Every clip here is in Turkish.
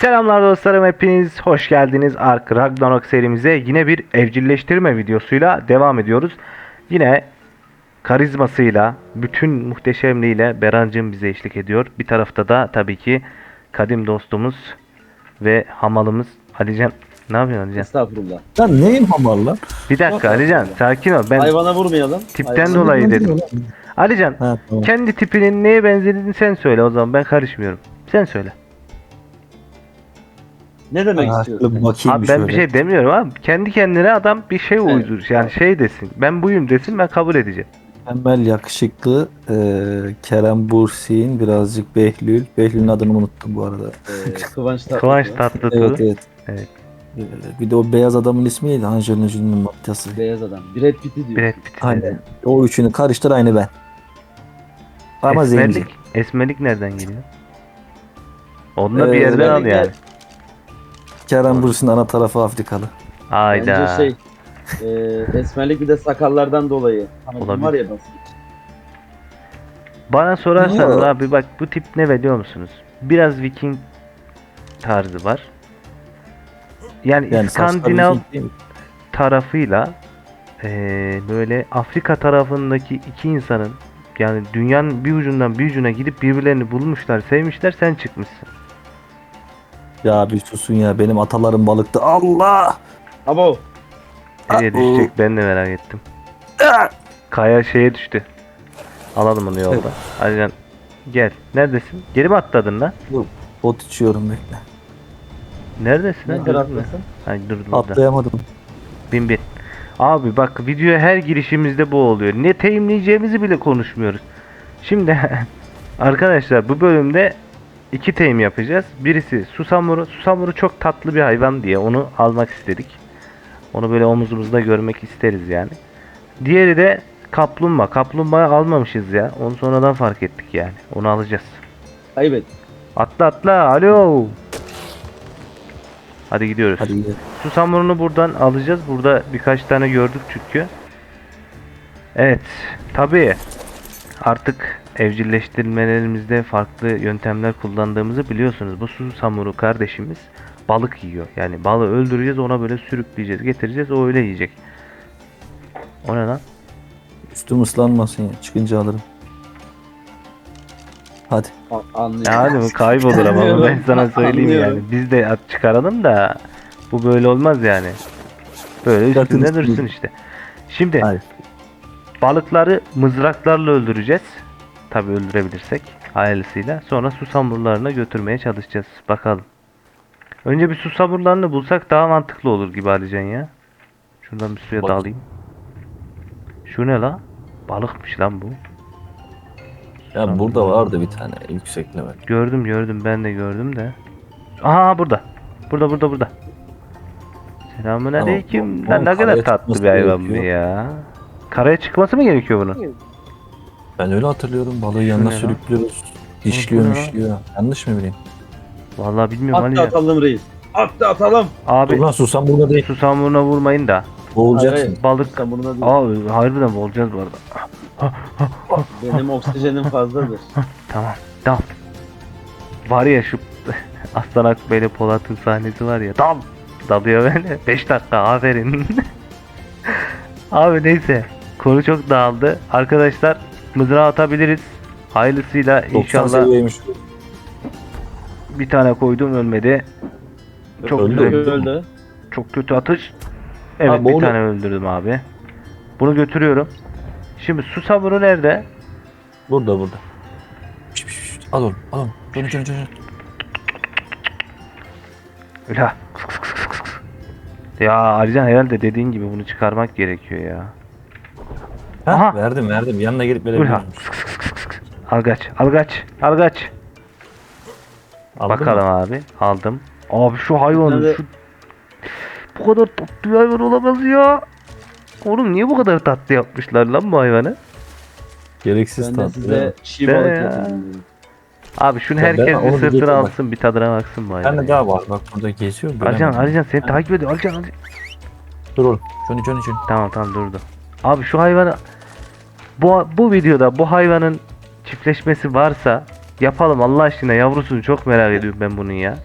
Selamlar dostlarım hepiniz hoş geldiniz Ark Ragnarok serimize yine bir evcilleştirme videosuyla devam ediyoruz. Yine karizmasıyla bütün muhteşemliğiyle Berancım bize eşlik ediyor. Bir tarafta da tabii ki kadim dostumuz ve hamalımız Alican. Ne yapıyorsun Alican? Estağfurullah. Lan neyim hamal lan? Bir dakika Alican sakin ol. Ben Hayvana vurmayalım. tipten Hayvana- dolayı dedim. Alican Ha tamam. kendi tipinin neye benzediğini sen söyle o zaman ben karışmıyorum. Sen söyle. Ne demek Aa, istiyorsun? bakayım Abi ben bir şöyle. şey demiyorum abi. Kendi kendine adam bir şey Evet. uydur. Yani şey desin. Ben buyum desin ben kabul edeceğim. Mükemmel yakışıklı e, Kerem Bursin birazcık Behlül. Behlül'ün adını unuttum bu arada. Ee, Kıvanç Tatlıtuğ. Kıvanç Tatlıtuğ. Evet evet. Evet. E, bir de o beyaz adamın ismi neydi? Angelina Jolie'nin maddesi. Beyaz adam. Brad Pitt'i diyor. Brad Pitt. Aynen. O üçünü karıştır aynı ben. Ama zenci. Esmerlik. Esmerlik nereden geliyor? Onu da bir Ee, yerden al esmerlik yani. Kerem Bursin ana tarafı Afrikalı. Hayda. Bence şey. E, esmerlik bir de sakallardan dolayı. Anladın Olabilir. var ya basit. Bana sorarsanız abi bak bu tip ne biliyor musunuz? Biraz Viking tarzı var. Yani, Yani İskandinav tarafıyla eee, böyle Afrika tarafındaki iki insanın yani dünyanın bir ucundan bir ucuna gidip birbirlerini bulmuşlar, sevmişler, sen çıkmışsın. Ya bir susun ya benim atalarım balıktı. Allah! Abo. Nereye Aa, düşecek ben de merak ettim. Kaya şeye düştü. Alalım onu yolda. Alican gel. Neredesin? Geri mi atladın lan? Bot içiyorum bekle. Neredesin lan? Ne Gördün mü? taraftasın? Ay dur burada. Atlayamadım. Bin bin. Abi bak videoya her girişimizde bu oluyor. Ne teyimleyeceğimizi bile konuşmuyoruz. Şimdi arkadaşlar bu bölümde iki teyim yapacağız. Birisi susamuru. Susamuru çok tatlı bir hayvan diye onu almak istedik. Onu böyle omuzumuzda görmek isteriz yani. Diğeri de kaplumbağa. Kaplumbağayı almamışız ya. Onu sonradan fark ettik yani. Onu alacağız. Kaybet. Atla atla. Alo. Hadi gidiyoruz. Hadi gel. Susamurunu buradan alacağız. Burada birkaç tane gördük çünkü. Evet. Tabii. Artık evcilleştirmelerimizde farklı yöntemler kullandığımızı biliyorsunuz. Bu susamuru kardeşimiz balık yiyor. Yani balığı öldüreceğiz ona böyle sürükleyeceğiz. Getireceğiz o öyle yiyecek. O ne lan? Üstüm ıslanmasın ya. Çıkınca alırım. Hadi. Anlıyorum. Yani bu kaybolur ama ben sana söyleyeyim yani. Anlıyorum. Biz de at çıkaralım da bu böyle olmaz yani. Böyle üstünde dursun üstünde. işte. Şimdi Hayır. Balıkları mızraklarla öldüreceğiz. Tabi öldürebilirsek hayırlısıyla. Sonra susamurlarına götürmeye çalışacağız. Bakalım. Önce bir susamurlarını bulsak daha mantıklı olur gibi Alican ya. Şuradan bir suya Bak. dalayım. Şu ne la? Balıkmış lan bu. Ya burada vardı bir tane yüksekleme. Gördüm gördüm ben de gördüm de. Aha burada. Burada burada burada. Selamun aleyküm. Lan ne kadar tatlı bir hayvan bu ya. Karaya çıkması mı gerekiyor bunun? Ben öyle hatırlıyorum. Balığı yanına ne lan? sürüklüyoruz. Dişliyor bu ne lan? mişliyor. Yanlış mı bileyim? Vallahi bilmiyorum At da Ali. atalım reis. At da atalım. Abi Dur lan susam burada değil. susamuruna vurmayın da. Boğulacaksın. Hayır, Balık. Da değil. Abi harbiden boğulacağız bu arada. Benim oksijenim fazladır. Tamam. Tamam. Var ya şu Aslan Akbey'le Polat'ın sahnesi var ya. Dal. Dalıyor böyle. 5 dakika aferin. Abi neyse. Konu çok dağıldı. Arkadaşlar mızrağı atabiliriz. Hayırlısıyla 90 inşallah seviyeymiş. bir tane koydum ölmedi. Çok Öldü. güzel. Öldü. Çok kötü atış. Evet Abi bir onu- tane öldürdüm abi. Bunu götürüyorum. Şimdi su sabunu nerede? Burada burada. Al oğlum al oğlum. Dön dön dön. Üla. Ya Arcan herhalde dediğin gibi bunu çıkarmak gerekiyor ya. Ha, Aha. verdim verdim. Yanına gelip Ula. verebilirim. Al kaç, al kaç, al kaç. Aldın Bakalım mı? abi. Aldım. Abi şu hayvanın şu... Bu kadar tatlı bir hayvan olamaz ya. Oğlum niye bu kadar tatlı yapmışlar lan bu hayvanı? Gereksiz Ben de tatlı. size çiğ Be ya. dedim. Abi şunu Ya ben herkes bir onu sırtına diyecektim bak. alsın bir tadına baksın bu Bir hayvanı. tane daha var. Bak burada geziyor. Arcan, göremedim. Arcan seni takip ediyor. Arcan, Arcan. Dur oğlum. Johnny Johnny Johnny. Tamam tamam durdu. Abi şu hayvanı bu bu videoda bu hayvanın çiftleşmesi varsa yapalım Allah aşkına yavrusunu çok merak ediyorum ben bunun ya.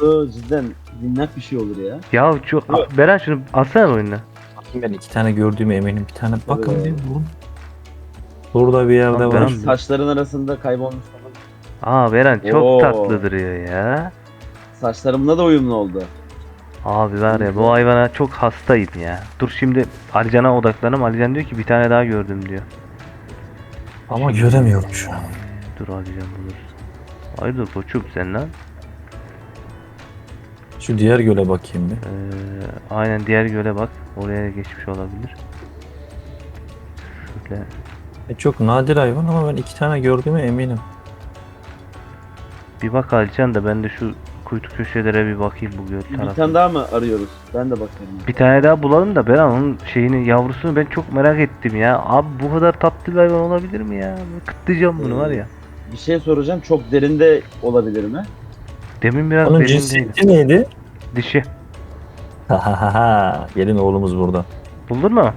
oldu cidden minnak bir şey olur ya. Ya çok Evet. Beren şunu alsana oyuna. Bakayım ben iki tane gördüğüme eminim. Bir tane bakın Evet. bir bulun. Burada bir yerde Lan var. Saçların arasında kaybolmuş falan. Aa Beren çok Oo. tatlı duruyor ya. Saçlarımla da uyumlu oldu. Abi var ya bu hayvana çok hastayım ya. Dur şimdi Alican'a odaklanım. Alican diyor ki bir tane daha gördüm diyor. Ama göremiyorum şu an. Dur Alican bulur. Hayırdır koçum sen lan? Şu diğer göle bakayım bir. Ee, aynen diğer göle bak. Oraya geçmiş olabilir. Şöyle. E, çok nadir hayvan ama ben iki tane gördüğüme eminim. Bir bak Alican da ben de şu kuytu köşelere bir bakayım bu göl Bir tarafı. tane daha mı arıyoruz? Ben de bakarım. Bir tane daha bulalım da ben onun şeyini yavrusunu ben çok merak ettim ya. Abi bu kadar tatlı bir hayvan olabilir mi ya? Böyle Kıtlayacağım bunu var ya. Bir şey soracağım. Çok derinde olabilir mi? Demin biraz Onun derindeydi. cinsiyeti neydi? Dişi. Hahaha. Gelin oğlumuz burada. Buldun mu?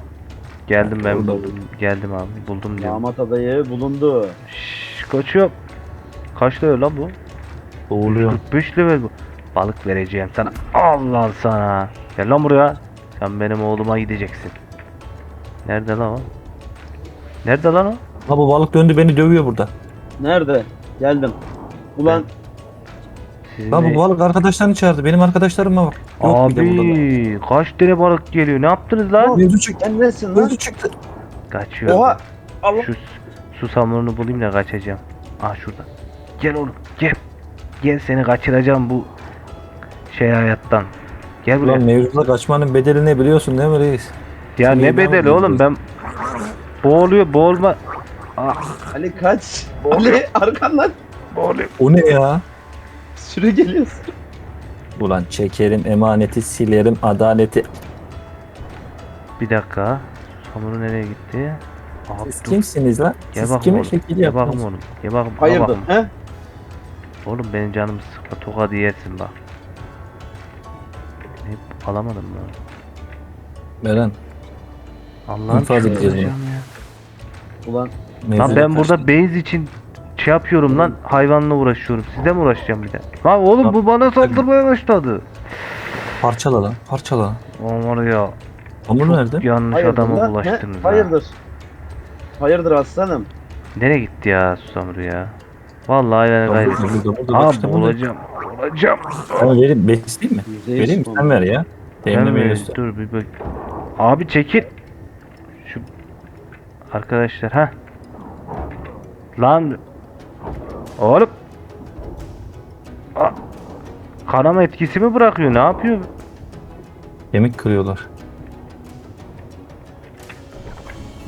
Geldim ben Burada. buldum. Geldim abi buldum diyorum. Damat adayı bulundu. Şşş koçum. Kaç lan bu? Boğuluyor. 45 level bu. Balık vereceğim sana. Allah sana. Gel lan buraya. Sen benim oğluma gideceksin. Nerede lan o? Nerede lan o? Ha bu balık döndü beni dövüyor burada. Nerede? Geldim. Ulan Sizin Ha ne- bu balık arkadaşlarını çağırdı. Benim arkadaşlarım mı var? Yok bir de burada da. Abi kaç tane balık geliyor? Ne yaptınız lan? Mevzu çıktı. sen nesin lan? Mevzu çıktı. Kaçıyor. Oha! Allah! Şu susamurunu bulayım da kaçacağım. Ah şurada. Gel oğlum gel. Gel seni kaçıracağım bu şey hayattan. Gel buraya. Ulan mevzuda kaçmanın bedeli ne biliyorsun değil mi reis? ya seni ne bedeli oğlum ben boğuluyor boğulma. Ah Ali kaç. Ali arkandan boğuluyor. O ne ya? sürü geliyorsun. Ulan çekerim emaneti silerim adaleti. Bir dakika. Susamuru nereye gitti? Abi Siz dur. kimsiniz lan? Gel Siz bakayım kime oğlum. şekil Gel bakayım yapıyorsunuz? oğlum. Gel bakayım. Hayırdır? bakayım. He? Oğlum benim canımı sıkma tokadı yersin bak. Hep alamadım lan. Beren. Allah'ım çıldıracağım ya. Ulan Lan ben burada base için şey yapıyorum lan hayvanla uğraşıyorum. Sizle mi uğraşacağım bir de? Lan oğlum bu bana saldırmaya başladı. Parçala lan parçala. Aman ya. Hamur nerede? yanlış hayırdır adama lan? bulaştınız He? ha. Hayırdır? Hayırdır aslanım? Nereye gitti ya Susamuru ya? Vallahi Burada, kaybettim. burada, burada, bak Aa işte burada. bulacağım. Bulacağım. Ama vereyim besleyeyim mi? Vereyim mi? Sen ver ya. Mi? göster. Dur bir bak. Abi çekil. Şu arkadaşlar ha. Lan oğlum. Aa, kanama etkisi mi bırakıyor? Ne yapıyor? Kemik kırıyorlar.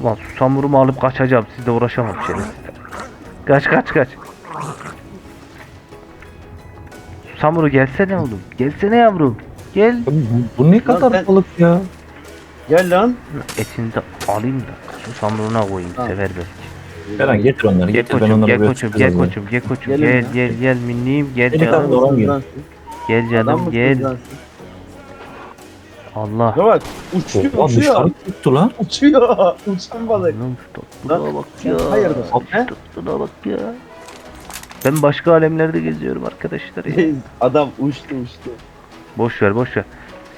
Ulan susamurumu alıp kaçacağım. Sizle uğraşamam şerefsizler. Kaç kaç kaç. Susamuru gelsene oğlum. Gelsene yavrum. Gel. Bu, bu ne kadar ben- balık ya? Gel lan. Etini de alayım da susamuruna koyayım. Tamam. Sever belki. Beren getir onları Gel getir ben koçum, onları gel koçum, gel koçum, gel koçum, Gelin gel ya. gel gel minniyim, gel Delikanlı canım, Adam gel. canım, gel. lan? Allah. Ya bak uçuyor Oha uçuyor. dışarı tuttu lan. Uçuyor. Uçan balık. Lan şu tatlına bak ya. hayırdır? Şu He? tatlına bak ya. Ben başka alemlerde geziyorum arkadaşlar ya. Adam uçtu uçtu. boş ver, boş ver.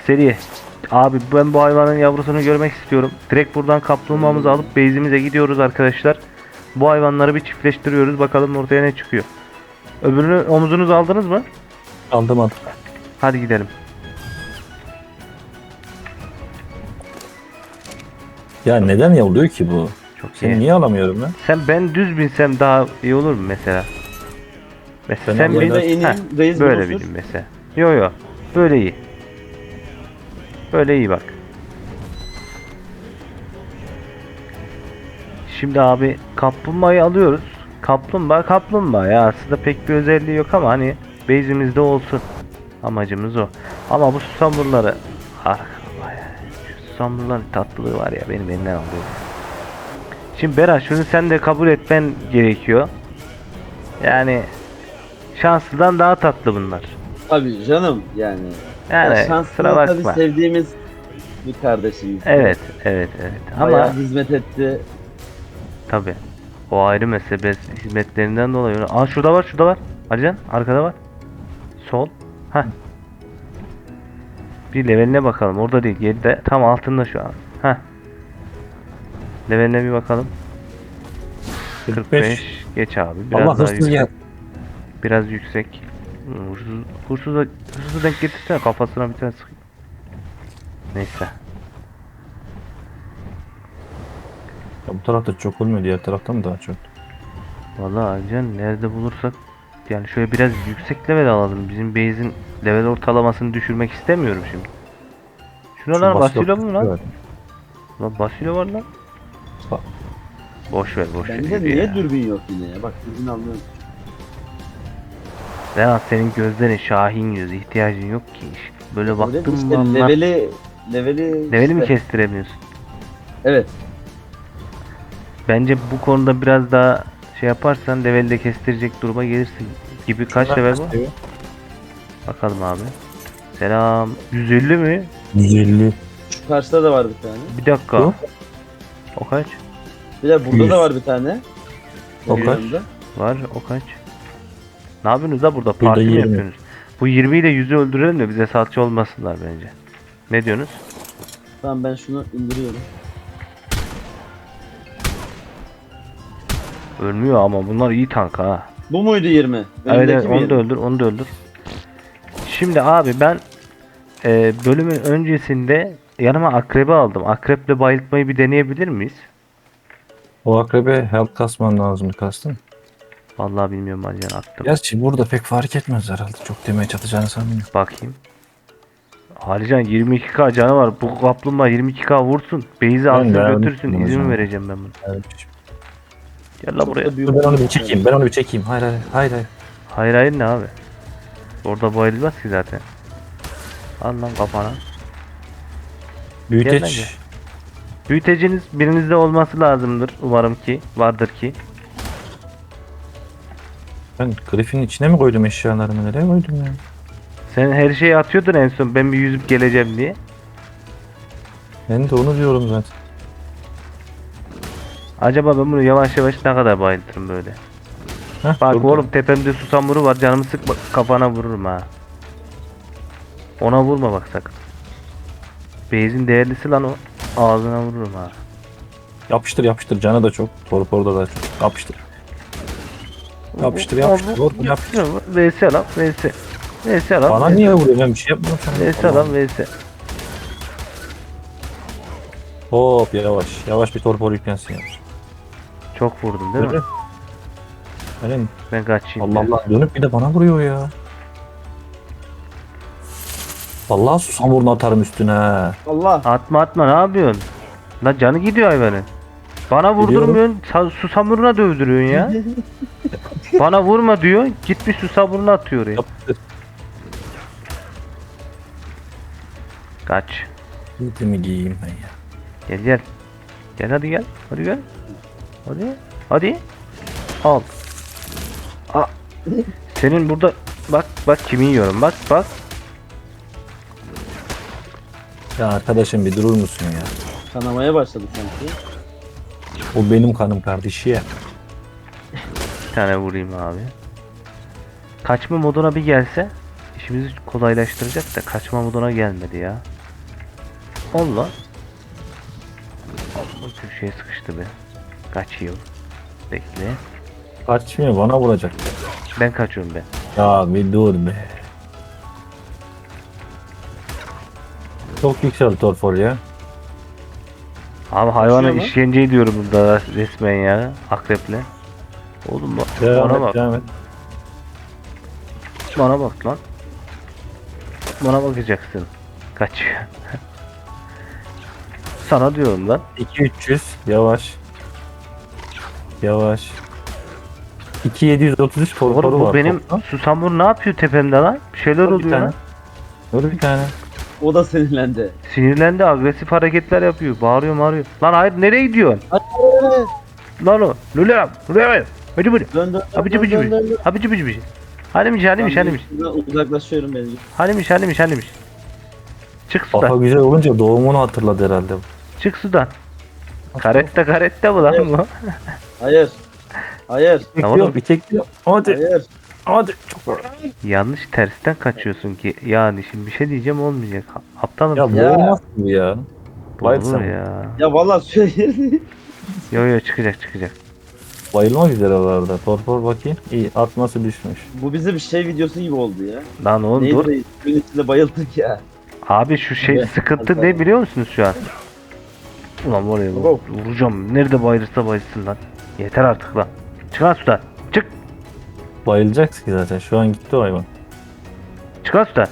Seri. Abi ben bu hayvanın yavrusunu görmek istiyorum. Direkt buradan kaplumbağamızı alıp base'imize gidiyoruz arkadaşlar. Bu hayvanları bir çiftleştiriyoruz. Bakalım ortaya ne çıkıyor. Öbürünü omuzunuz aldınız mı? Aldım aldım. Hadi gidelim. Ya neden yavruyor ki bu? Çok Seni iyi. niye alamıyorum ben? Sen ben düz binsem daha iyi olur mu mesela? Mesela sen bin, Yanına Heh, ineyim. Heh, Reis böyle binin mesela. Yo yo. Böyle iyi. Böyle iyi bak. Şimdi abi kaplumbağayı alıyoruz. Kaplumbağa kaplumbağa ya aslında pek bir özelliği yok ama hani base'imizde olsun. Amacımız o. Ama bu susamurları ah vay, şu susamurların tatlılığı var ya benim elimden alıyor. Şimdi Berat şunu sen de kabul etmen gerekiyor. Yani şanslıdan daha tatlı bunlar. Tabii canım yani. Yani Ya şanslı sıra tabii bakma. sevdiğimiz bir kardeşimiz. Evet, evet, evet. Bayağı Ama hizmet etti. tabi o ayrı mesele hizmetlerinden dolayı. Aa şurada var, şurada var. Alican arkada var. Sol. Heh. Bir leveline bakalım. Orada değil. Geride. Tam altında şu an. Heh. Leveline bir bakalım. 45. Geç abi. Biraz Allah daha yüksek. gel. Biraz yüksek. Hmm, Hursuz, hursuza, hursuza denk getirsene kafasına bir tane sıkayım. Neyse. Ya bu tarafta çok olmuyor. Diğer tarafta mı daha çok? Vallahi Can nerede bulursak yani şöyle biraz yüksek level alalım. Bizim base'in level ortalamasını düşürmek istemiyorum şimdi. Şuna lan Basilo mu lan? Evet. Lan Basilo var lan. Bak. Boş ver boş ver. Bende niye ya. dürbün yok yine ya? Bak dürbün almıyorum. Renan senin gözlerin Şahin göz ihtiyacın yok ki. Böyle Öyle baktım işte valla. leveli leveli Leveli mi işte. kestiremiyorsun? Evet. Bence bu konuda biraz daha şey yaparsan leveli de kestirecek duruma gelirsin gibi kaç Bunlar level diyor? Bakalım abi. Selam. 150 mi? 150. Şu karşıda da var bir tane. Bir dakika. Bu? O kaç? Bir de burada Yüz. da var bir tane. O kaç? Var o kaç? Ne yapıyorsunuz da burada? Burada Parti mi 20. yapıyorsunuz? Bu 20 ile 100'ü öldürelim de bize salça olmasınlar bence. Ne diyorsunuz? Tamam ben şunu indiriyorum. Ölmüyor ama bunlar iyi tank ha. Bu muydu 20? Evet, evet mi onu da 20? öldür onu da öldür. Şimdi abi ben e, bölümün öncesinde yanıma akrebi aldım. Akreple bayıltmayı bir deneyebilir miyiz? O akrebe help kasman lazım kastın. Vallahi bilmiyorum Alican attım. Gerçi burada pek fark etmez herhalde. Çok demeye çatacağını sanmıyorum. Bakayım. Halican 22k canı var. Bu kaplumbağa 22k vursun. Beyzi alsın de götürsün. o İzin zaman. vereceğim ben bunu. Evet. Gel la buraya. Ben onu bir çekeyim. Ben onu bir çekeyim. Hayır hayır. Hayır hayır. Hayır hayır ne abi? Orada bayılmaz ki zaten. Al lan kafana. Gel lan gel. Büyüteç. Büyüteciniz birinizde olması lazımdır. Umarım ki. Vardır ki. Ben Griffin'in içine mi koydum eşyalarımı? Nereye koydum ya? Sen her şeyi atıyordun en son ben bir yüzüp geleceğim diye. Ben de onu diyorum zaten. Acaba ben bunu yavaş yavaş ne kadar bayıltırım böyle. Heh, Bak durdu. oğlum tepemde susamuru var canımı sıkma kafana vururum ha. Ona vurma bak sakın. Beyzin değerlisi lan o. Ağzına vururum ha. Yapıştır yapıştır. Canı da çok. Torporda da çok. Yapıştır. Yapıştır yapıştır. Vur, yapıştır. VS lan VS. VS lan. Bana niye vuruyor? Ben bir şey yapmıyorum sana. VS lan VS. Hop yavaş. Yavaş bir torpor yüklensin ya. Çok vurdum değil mi? Öyle. Mi? Ben kaçayım. Allah. Allah dönüp bir de bana vuruyor ya. Vallahi susamurunu atarım üstüne. Allah. Atma atma ne yapıyorsun? La canı gidiyor hayvanın. Bana vurdurmuyorsun, sa- susamuruna dövdürüyorsun ya. Bana vurma diyor, gitmiş susamuruna atıyor oraya. Kaç. Gitimi giyeyim ben ya. Gel gel. Gel hadi gel. Hadi gel. Hadi. Hadi. Al. Aa. Senin burada bak bak kimi yiyorum bak bak. Ya arkadaşım bir durur musun ya? Kanamaya başladı sanki. O benim kanım kardeşi ya. Bir tane vurayım abi. Kaçma moduna bir gelse işimizi kolaylaştıracak da kaçma moduna gelmedi ya. Allah. Allah köşeye sıkıştı be. Kaçıyor. Bekle. Kaçmıyor bana vuracak. Ben kaçıyorum ben. Ya bir dur be. Çok yükseldi torpor ya. Abi hayvana Kaçıyor mu? işkence ediyorum burada resmen ya. Akreple. Oğlum bak Devam bana et, bak. devam et. Bana bak lan. Bana bakacaksın. Kaçıyor. Sana diyorum lan. 2300 yavaş. Yavaş. 2733 torporu Oğlum bu var. benim toplam. susamur ne yapıyor tepemde lan? Bir şeyler Bir oluyor tane. lan. Dur bir tane. O da sinirlendi. Sinirlendi agresif hareketler yapıyor. Bağırıyor bağırıyor. Lan hayır nereye gidiyorsun? Lan o. Lüle. Lüle. Hadi bıdı. Dön dön dön Abici dön. bici. Abici bici bici. Hanimiş hanimiş hanimiş. Ben uzaklaşıyorum bence. Hanimiş hanimiş hanimiş. Çık Kafa sudan. güzel olunca doğumunu hatırladı herhalde. Çık sudan. Karette karette bu lan bu. Hayır. Hayır. Tamam. Bir çekiyor. Hadi. Hayır. Hadi. Çok Yanlış tersten kaçıyorsun ki. Yani şimdi bir şey diyeceğim olmayacak. Aptalım. Ya bu Ya. olmaz mı ya? Bayılsam. olur ya. Ya valla söyle. Yo yo çıkacak çıkacak. Bayılmak üzere bu arada. Torpor bakayım. İyi at nasıl düşmüş. Bu bize bir şey videosu gibi oldu ya. Lan oğlum dur. Neydi? Suyun içinde bayıldık ya. Abi şu şey sıkıntı ne biliyor musunuz şu an? Ulan var ya Baba. vuracağım. Nerede bayılırsa bayılsın lan. Yeter artık lan. Çık lan sudan. Bayılacaksın ki zaten. Şu an gitti o hayvan. Çık sudan.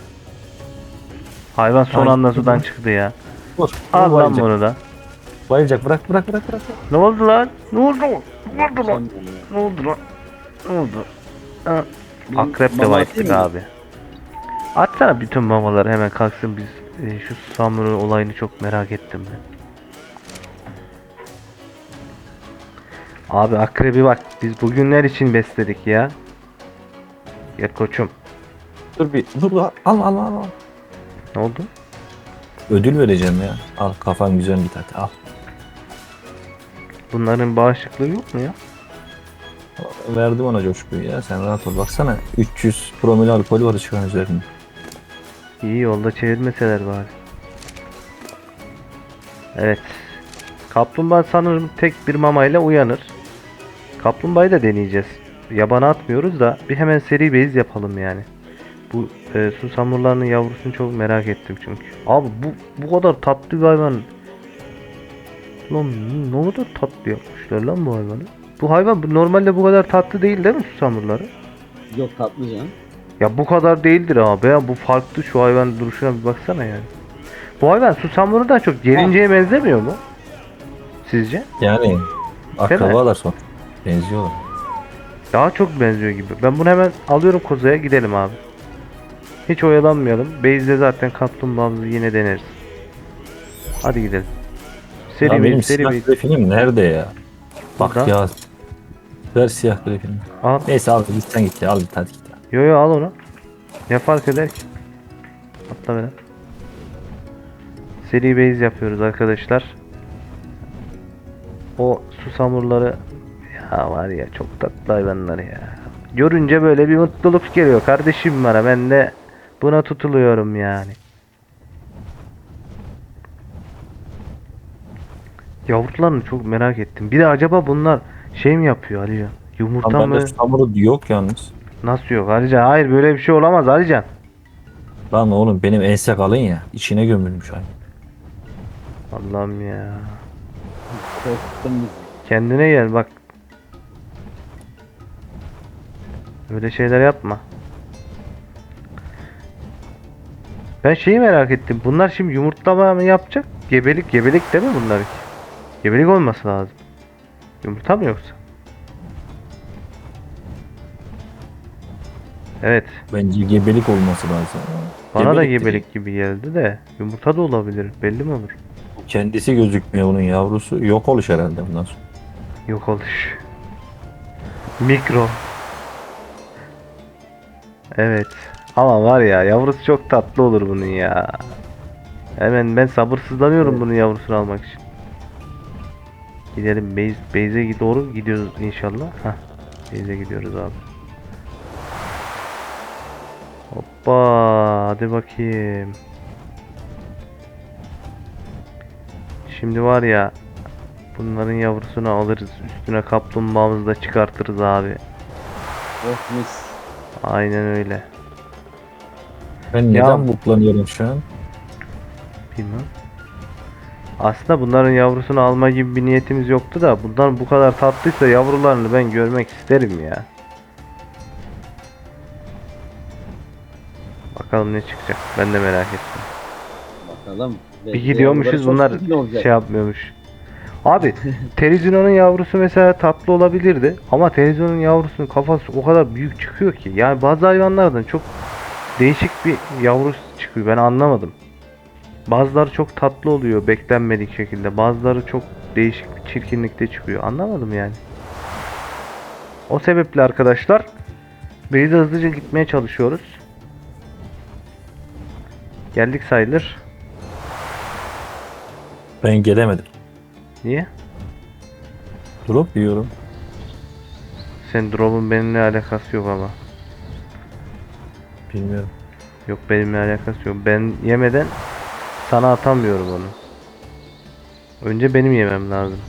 Hayvan son Ay, anda sudan çıktı ya. Vur. Al lan bayılacak. bunu da. Bayılacak. Bırak bırak bırak bırak. Ne oldu lan? Ne oldu? Ne oldu lan? Ne oldu lan? Ne oldu? Ha, Akrep de bayıldık abi. Atsana bütün mamaları hemen kalksın biz e, şu Samur'un olayını çok merak ettim ben. Abi akrebi bak biz bugünler için besledik ya. Gel koçum. Dur bir. Dur al al al. al. Ne oldu? Ödül vereceğim ya. Al kafan güzel git hadi al. Bunların bağışıklığı yok mu ya? Verdim ona coşkuyu ya. Sen rahat ol. Baksana 300 promil alkolü var şu an üzerinde. İyi yolda çevirmeseler bari. Evet. Kaplumbağa sanırım tek bir mamayla uyanır. Kaplumbağayı da deneyeceğiz. Yabana atmıyoruz da bir hemen seri base yapalım yani. Bu e, susamurlarının yavrusunu çok merak ettim çünkü. Abi bu bu kadar tatlı bir hayvan. Lan ne kadar tatlı yapmışlar lan bu hayvanı. Bu hayvan bu normalde bu kadar tatlı değil değil mi susamurları? Yok tatlı canım. Ya bu kadar değildir abi ya bu farklı şu hayvan duruşuna bir baksana yani. Bu hayvan susamurundan çok gelinceye benzemiyor mu? Sizce? Yani akrabalar son. Benziyorlar. Daha çok benziyor gibi. Ben bunu hemen alıyorum kozaya gidelim abi. Hiç oyalanmayalım. Base'de zaten kaplumbağamızı yine deneriz. Hadi gidelim. Seri ya benim base, seri siyah base. grafiğim nerede ya? Bak Burada. ya. Ver siyah grafiğini. Al. Neyse al git sen git ya. Al git hadi git ya. Yo yo al onu. Ne fark eder ki? Atla beni. Seri base yapıyoruz arkadaşlar. O susamurları ya var ya çok tatlı hayvanlar ya. Görünce böyle bir mutluluk geliyor kardeşim bana. Ben de buna tutuluyorum yani. Yavrularını çok merak ettim. Bir de acaba bunlar şey mi yapıyor Alican? Yumurta Lan mı? bende samuru yok yalnız. Nasıl yok Alican? Hayır böyle bir şey olamaz Alican. Lan oğlum benim ense kalın ya. içine gömülmüş hayvan. Allah'ım ya. Bizi. Kendine gel bak. Öyle şeyler yapma. Ben şeyi merak ettim. Bunlar şimdi yumurtlama mı yapacak? Gebelik gebelik değil mi bunlar? Gebelik olması lazım. Yumurta mı yoksa? Evet. Bence gebelik olması lazım. Bana da Gebelik gebelik gibi geldi de yumurta da olabilir. Belli mi olur? Kendisi gözükmüyor bunun yavrusu. Yok oluş herhalde bundan sonra. Yok oluş. Mikro. Evet. Ama var ya yavrusu çok tatlı olur bunun ya. Hemen ben sabırsızlanıyorum Evet. bunun yavrusunu almak için. Gidelim base, base'e doğru gidiyoruz inşallah. Hah. Base'e gidiyoruz abi. Hoppa hadi bakayım. Şimdi var ya bunların yavrusunu alırız. Üstüne kaplumbağamızı da çıkartırız abi. Oh mis. Aynen öyle. Ben Ya- neden mutlanıyorum şu an? Bilmem. Aslında bunların yavrusunu alma gibi bir niyetimiz yoktu da bundan bu kadar tatlıysa yavrularını ben görmek isterim ya. Bakalım ne çıkacak. Ben de merak ettim. Bakalım. Bir gidiyormuşuz bunlar şey yapmıyormuş. Abi Terizino'nun yavrusu mesela tatlı olabilirdi ama Terizino'nun yavrusunun kafası o kadar büyük çıkıyor ki. Yani bazı hayvanlardan çok değişik bir yavrusu çıkıyor. Ben anlamadım. Bazıları çok tatlı oluyor beklenmedik şekilde. Bazıları çok değişik bir çirkinlikte çıkıyor. Anlamadım yani. O sebeple arkadaşlar Beyze hızlıca gitmeye çalışıyoruz. Geldik sayılır. Ben gelemedim. Niye? Drop yiyorum. Sen drop'un benimle alakası yok ama. Bilmiyorum. Yok benimle alakası yok. Ben yemeden sana atamıyorum onu. Önce benim yemem lazım.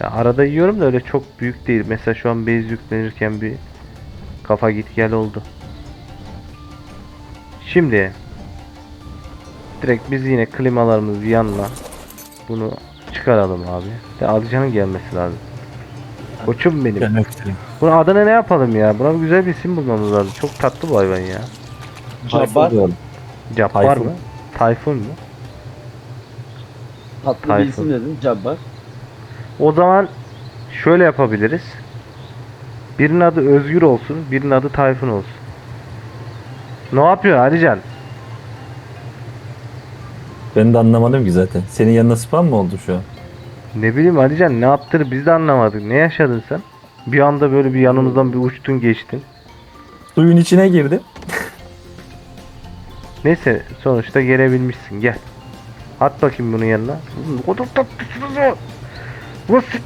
Ya arada yiyorum da öyle çok büyük değil. Mesela şu an base yüklenirken bir kafa git gel oldu. Şimdi direkt biz yine klimalarımızı yanına bunu çıkaralım abi. De Alican'ın gelmesi lazım. Koçum benim. Gelmek. Bunun adına ne yapalım ya? Buna bir güzel bir isim bulmamız lazım. Çok tatlı bu hayvan ya. Cabbar. Cabbar Tayfun. mı? Tayfun mu? tatlı bir Tayfun. isim dedim. Cabbar. O zaman şöyle yapabiliriz. Birinin adı Özgür olsun, birinin adı Tayfun olsun. Ne yapıyor Alican? Ben de anlamadım ki zaten. Senin yanına spam mı oldu şu an? Ne bileyim Alican ne yaptığını biz de anlamadık. Ne yaşadın sen? Bir anda böyle bir yanımızdan bir uçtun geçtin. Suyun içine girdim. Neyse sonuçta gelebilmişsin. Gel. At bakayım bunun yanına. O da tatlısınız o. Nasıl?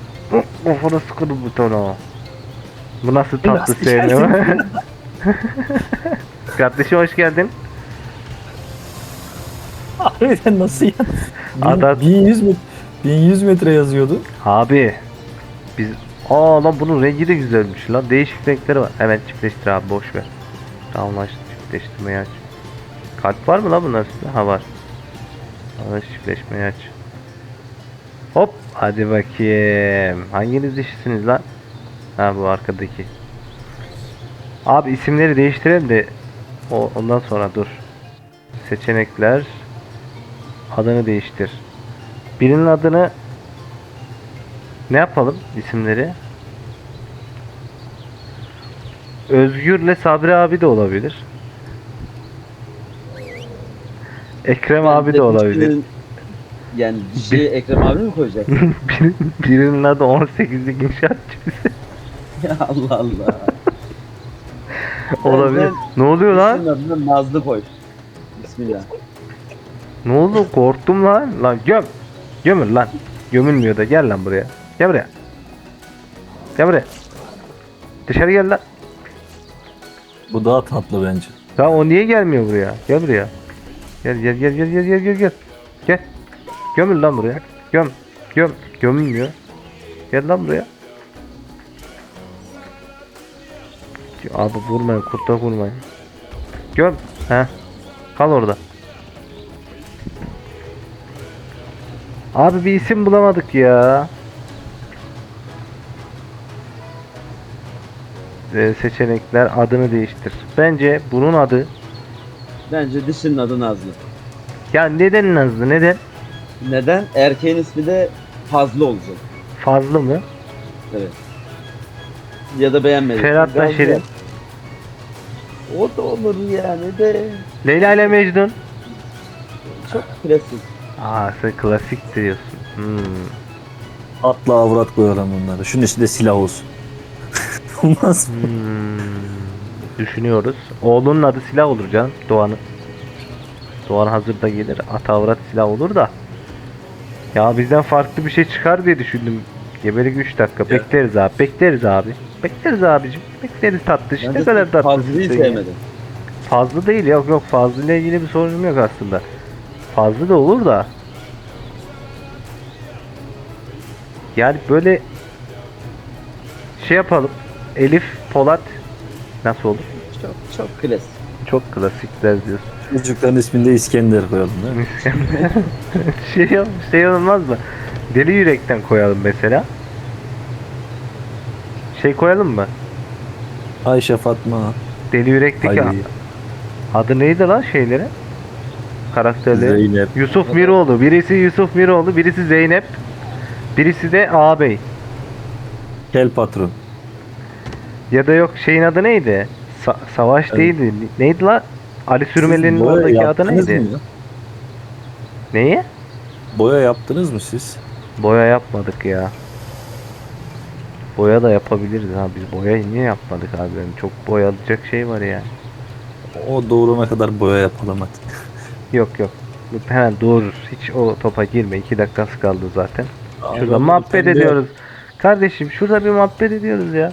Kafana sıkıldı bu tane. Bu nasıl tatlı Nasıl sevmiyor? Kardeşim hoş geldin. Harbiden nasıl ya? Ada- 1100 metre, 1100 metre yazıyordu. Abi biz Aa lan bunun rengi de güzelmiş lan. Değişik renkleri var. Hemen çiftleştir abi boş ver. Tamam aç çiftleştirmeyi aç. Kalp var mı lan bunun üstünde? Ha var. Aç çiftleşmeyi aç. Hop hadi bakayım. Hanginiz dişisiniz lan? Ha bu arkadaki. Abi isimleri değiştirelim de o, ondan sonra dur. Seçenekler adını değiştir. Birinin adını ne yapalım isimleri? Özgür'le Sabri abi de olabilir. Ekrem abi de olabilir. Dişinin- Yani dişi Ekrem abi mi koyacak? Birinin, birinin adı 18'lik inşaatçısı ya Allah Allah. olabilir. Ben- Ne oluyor lan? Adını Nazlı koy. Bismillah. Ne oldu? Korktum lan. Lan göm. Gömül lan. Gömülmüyor da gel lan buraya. Gel buraya. Gel buraya. Dışarı gel lan. Bu daha tatlı bence. Ya o niye gelmiyor buraya? Gel buraya. Gel gel gel gel gel gel gel gel. Gel. Gömül lan buraya. Göm. Göm. Gömülmüyor. Gel lan buraya. Abi vurmayın kurta vurmayın. Göm. He. Kal orada. Abi bir isim bulamadık ya. Ee, seçenekler adını değiştir. Bence bunun adı Bence dişinin adı Nazlı. ya neden Nazlı neden? Neden? Erkeğin ismi de Fazlı olacak. Fazlı mı? Evet. Ya da beğenmedim. Ferhat'la Gazze. Şirin. O da olur yani de. Leyla ile Mecnun. Çok klasik. Aa sen klasik diyorsun. Hmm. Atla avrat koyalım bunları. Şunun içinde silah olsun. Olmaz mı? Hmm. Düşünüyoruz. Oğlunun adı silah olur canım. Doğan'ın. Doğan hazırda gelir. Ata avrat silah olur da. Ya bizden farklı bir şey çıkar diye düşündüm. Gebelik 3 dakika. Bekleriz abi. Bekleriz abi. Bekleriz abicim. Bekleriz tatlı. Ne kadar tatlı. Fazlı'yı sevmedim. Fazla değil yok yok fazla ile ilgili bir sorunum yok aslında. Fazla da olur da. Yani böyle şey yapalım. Elif Polat nasıl olur? Çok çok klasik. Çok klasikler diyorsun. Çocukların isminde İskender koyalım değil mi? şey yap, şey olmaz mı? Deli yürekten koyalım mesela. Şey koyalım mı? Ayşe Fatma. Deli yürekteki Ali. adı neydi lan şeyleri? Karakterleri. Zeynep. Yusuf Miroğlu. Birisi Yusuf Miroğlu, birisi Zeynep. Birisi de ağabey. Kel patron. Ya da yok şeyin adı neydi? Sa- Savaş Evet. değildi. Neydi lan? Ali Sürmeli'nin boya oradaki adı neydi? mı? Neyi? Boya yaptınız mı siz? Boya yapmadık ya. Boya da yapabiliriz ha. Biz boyayı niye yapmadık abi? Yani çok boyalacak şey var ya. O doğurana kadar boya yapalım hadi. Yok yok. Hemen doğurur. Hiç o topa girme. 2 dakikası kaldı zaten. Şurada Abi, muhabbet ben de- ediyoruz. Kardeşim şurada bir muhabbet ediyoruz ya.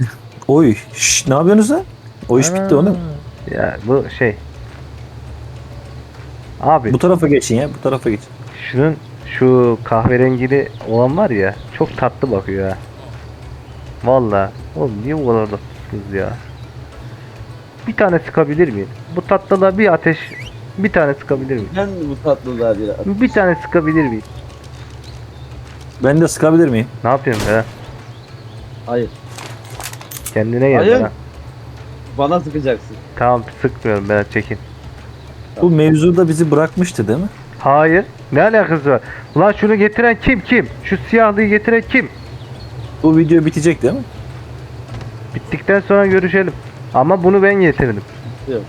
Oy. Şş, ne yapıyorsunuz lan? O iş bitti Ana. oğlum. Ya bu şey. Abi Bu tarafa geçin ya. Bu tarafa geçin. şunun şu kahverengili olan var ya çok tatlı bakıyor ha. Valla. Oğlum niye bu kadar da ya? Bir tane sıkabilir miyim? Bu tatlılığa bir ateş bir tane sıkabilir miyim? Ben bu tatlılığa bir Bir tane sıkabilir miyim? Ben de sıkabilir miyim? Ne yapıyorsun be? Hayır. Kendine gel. Hayır. bana. Bana sıkacaksın. Tamam sıkmıyorum ben çekin. Bu mevzuda bizi bırakmıştı değil mi? Hayır. Ne alakası var? Ulan şunu getiren kim kim? Şu siyahlıyı getiren kim? Bu video bitecek değil mi? Bittikten sonra görüşelim. Ama bunu ben getirdim. Yok.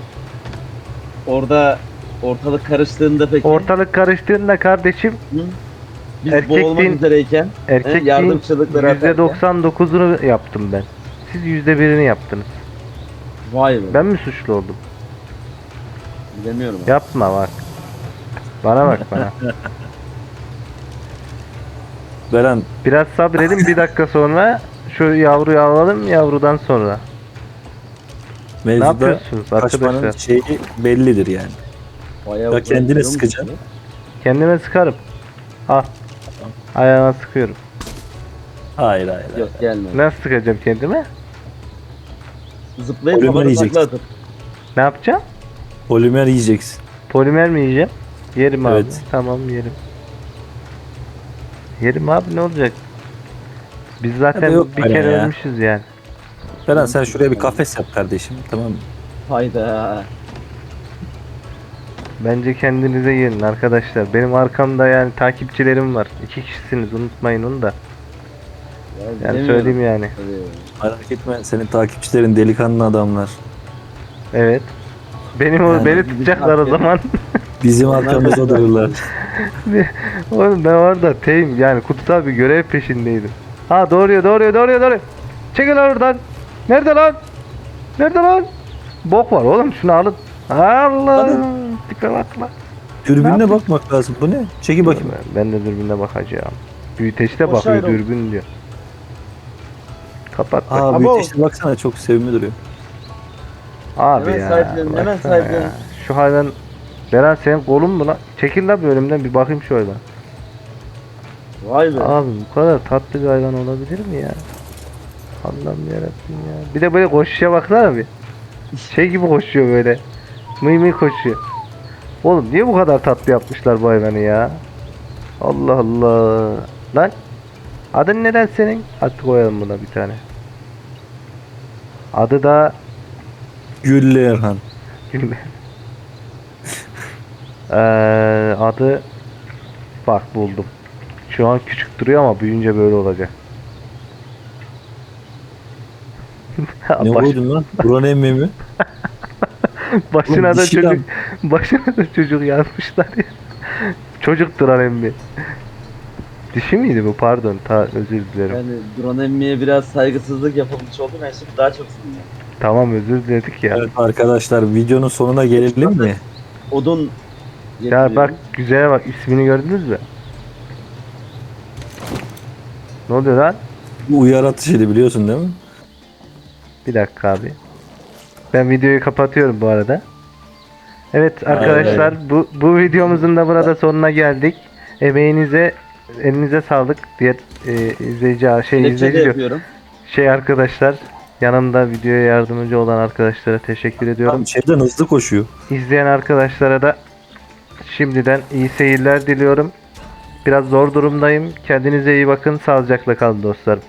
Orada ortalık karıştığında peki Ortalık karıştığında kardeşim Hı? biz Erkekliğin- boğulmak üzereyken erkekliğin yardımcılıkları atarken. %99'unu yaptım ben. Siz %1'ini yaptınız. vay be. Ben mi suçlu oldum? Bilemiyorum. Yapma bak. Bana bak bana. Beren Biraz sabredin bir dakika sonra şu yavruyu alalım yavrudan sonra. Ne mevzuda yapıyorsunuz kaçmanın arkadaşlar? şeyi bellidir yani. Bayağı Ya kendine sıkacaksın. bunu. Kendime sıkarım. Al. Ayağına sıkıyorum. Hayır hayır. hayır. Yok gelme. Nasıl sıkacağım kendime? Zıplayıp Polimer kafanı yiyeceksin. takla atıp. Ne yapacağım? Polimer yiyeceksin. Polimer mi yiyeceğim? Yerim abi. Evet. Tamam yerim. Yerim abi ne olacak? Biz zaten yok bir kere ya. ölmüşüz yani. Beren sen şuraya bir kafes yap kardeşim tamam mı? Hayda. Bence kendinize gelin arkadaşlar. Benim arkamda yani takipçilerim var. İki kişisiniz unutmayın onu da. Ya, Yani söyleyeyim yani. Merak etme senin takipçilerin delikanlı adamlar. Evet. Benim o Yani beni tutacaklar o zaman. Bizim arkamızda dururlar. Oğlum ben orada teyim yani kutsal bir görev peşindeydim. Ha doğruya doğruya doğruya doğruya. Çekil oradan. Nerede lan? Nerede lan? Bok var oğlum şunu alın. Allah. Tipe bak lan. Dürbünle bakmak lazım. Bu ne? Çeki bakayım. Ben de dürbünle bakacağım. Büyüteçte Boş bakıyor dürbün diyor. Kapat bak. Aa Ama büyüteçte baksana çok sevimli duruyor. Abi Hemen ya. sahiplenin, hemen baksana sahiplenin. Şu hayvan Beren senin kolun mu lan? Çekil lan bir önümden bir bakayım şu hayvan. Vay be. Abi bu kadar tatlı bir hayvan olabilir mi ya? Allah'ım yarabbim ya. Bir de böyle koşuşa baksana bir. Şey gibi koşuyor böyle. Mıy mıy koşuyor. Oğlum niye bu kadar tatlı yapmışlar bu hayvanı ya? Allah Allah. Lan. Adın neden senin? Hadi koyalım buna bir tane. Adı da Güllü Erhan. Bilmiyorum. Eee, adı bak buldum. Şu an küçük duruyor ama büyüyünce böyle olacak. Ne Baş- koydun lan? Buran emmi mi? başına Oğlum da dişi çocuk başına da çocuk yazmışlar ya. Çocuk duran emmi. Dişi miydi bu? Pardon. Ta özür dilerim. Yani drone emmiye biraz saygısızlık yapılmış oldu. Ben şimdi daha çok sinirlendim. Tamam özür diledik ya. Evet arkadaşlar videonun sonuna gelelim mi? Odun Ya bak güzele bak ismini gördünüz mü? Ne oluyor lan? Bu uyarı atışıydı biliyorsun değil mi? Bir dakika abi. Ben videoyu kapatıyorum bu arada. Evet arkadaşlar bu bu videomuzun da burada sonuna geldik. Emeğinize elinize sağlık diğer e, izleyici şey Kelepçe izleyici yapıyorum. şey arkadaşlar yanımda videoya yardımcı olan arkadaşlara teşekkür ediyorum. Adam şeyden hızlı koşuyor. İzleyen arkadaşlara da şimdiden iyi seyirler diliyorum. Biraz zor durumdayım. Kendinize iyi bakın. Sağlıcakla kalın dostlarım.